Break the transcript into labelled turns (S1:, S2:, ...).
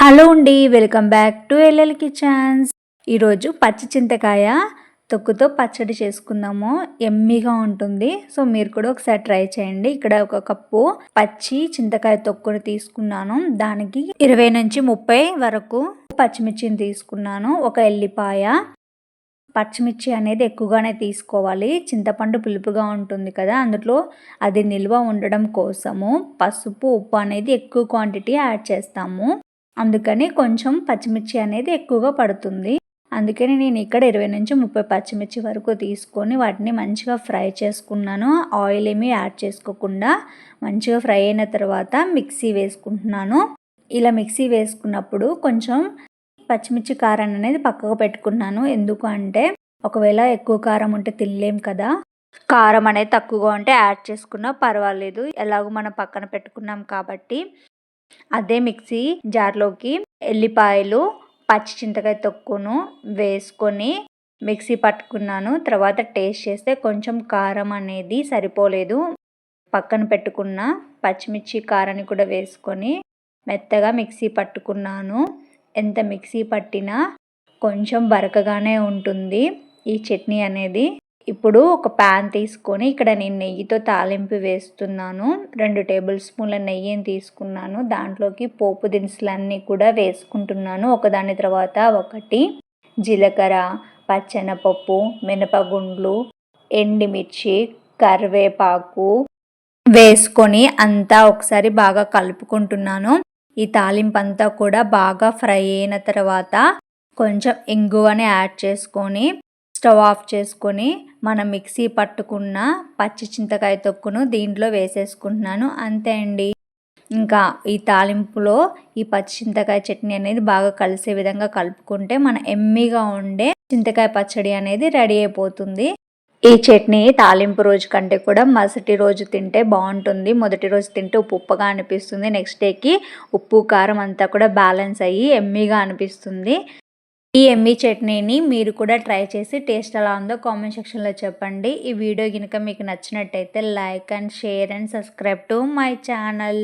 S1: Hello అండి welcome back to LL kitchens. ఈరోజు పచ్చి చింతకాయ తొక్కుతో పచ్చడి చేసుకుందాము. ఎమ్మిగా ఉంటుంది. సో మీరు కూడా ఒకసారి ట్రై చేయండి. ఇక్కడ ఒక కప్పు పచ్చి చింతకాయ తొక్కుని తీసుకున్నాను. దానికి ఇరవై నుంచి ముప్పై వరకు పచ్చిమిర్చిని తీసుకున్నాను. ఒక ఎల్లిపాయ. పచ్చిమిర్చి అనేది ఎక్కువగానే తీసుకోవాలి. చింతపండు పులుపుగా ఉంటుంది కదా అందులో అది నిల్వ ఉండడం కోసము పసుపు ఉప్పు అనేది ఎక్కువ క్వాంటిటీ యాడ్ చేస్తాము. అందుకని కొంచెం పచ్చిమిర్చి అనేది ఎక్కువగా పడుతుంది. అందుకని నేను ఇక్కడ ఇరవై నుంచి ముప్పై పచ్చిమిర్చి వరకు తీసుకొని వాటిని మంచిగా ఫ్రై చేసుకున్నాను. ఆయిల్ ఏమీ యాడ్ చేసుకోకుండా మంచిగా ఫ్రై అయిన తర్వాత మిక్సీ వేసుకుంటున్నాను. ఇలా మిక్సీ వేసుకున్నప్పుడు కొంచెం పచ్చిమిర్చి కారం అనేది పక్కకు పెట్టుకున్నాను. ఎందుకు అంటే ఒకవేళ ఎక్కువ కారం ఉంటే తినలేం కదా. కారం అనేది తక్కువగా ఉంటే యాడ్ చేసుకున్నా పర్వాలేదు. ఎలాగో మనం పక్కన పెట్టుకున్నాం కాబట్టి అదే మిక్సీ జార్లోకి ఎల్లిపాయలు పచ్చి చింతకాయ తొక్కును వేసుకొని మిక్సీ పట్టుకున్నాను. తర్వాత టేస్ట్ చేస్తే కొంచెం కారం అనేది సరిపోలేదు. పక్కన పెట్టుకున్న పచ్చిమిర్చి కారాన్ని కూడా వేసుకొని మెత్తగా మిక్సీ పట్టుకున్నాను. ఎంత మిక్సీ పట్టినా కొంచెం బరకగానే ఉంటుంది. ఈ చట్నీ అనేది ఇప్పుడు ఒక ప్యాన్ తీసుకొని ఇక్కడ నేను నెయ్యితో తాలింపు వేస్తున్నాను. రెండు టేబుల్ స్పూన్ల నెయ్యిని తీసుకున్నాను. దాంట్లోకి పోపు దినుసులన్నీ కూడా వేసుకుంటున్నాను. ఒకదాని తర్వాత ఒకటి జీలకర్ర పచ్చెనపప్పు మినపగుండ్లు ఎండిమిర్చి కరివేపాకు వేసుకొని అంతా ఒకసారి బాగా కలుపుకుంటున్నాను. ఈ తాలింపు అంతా కూడా బాగా ఫ్రై అయిన తర్వాత కొంచెం ఇంగువని యాడ్ చేసుకొని స్టవ్ ఆఫ్ చేసుకొని మనం మిక్సీ పట్టుకున్న పచ్చి చింతకాయ తొక్కును దీంట్లో వేసేసుకుంటున్నాను. అంతే అండి. ఇంకా ఈ తాలింపులో ఈ పచ్చి చింతకాయ చట్నీ అనేది బాగా కలిసే విధంగా కలుపుకుంటే మన ఎమ్మిగా ఉండే చింతకాయ పచ్చడి అనేది రెడీ అయిపోతుంది. ఈ చట్నీ తాలింపు రోజు కంటే కూడా మరుసటి రోజు తింటే బాగుంటుంది. మొదటి రోజు తింటే ఉప్పు ఉప్పగా అనిపిస్తుంది. నెక్స్ట్ డేకి ఉప్పు కారం అంతా కూడా బ్యాలెన్స్ అయ్యి ఎమ్మీగా అనిపిస్తుంది. ఈ ఎమ్మీ చట్నీని మీరు కూడా ట్రై చేసి టేస్ట్ ఎలా ఉందో కామెంట్ సెక్షన్లో చెప్పండి. ఈ వీడియో కనుక మీకు నచ్చినట్టయితే like and share and subscribe to my channel.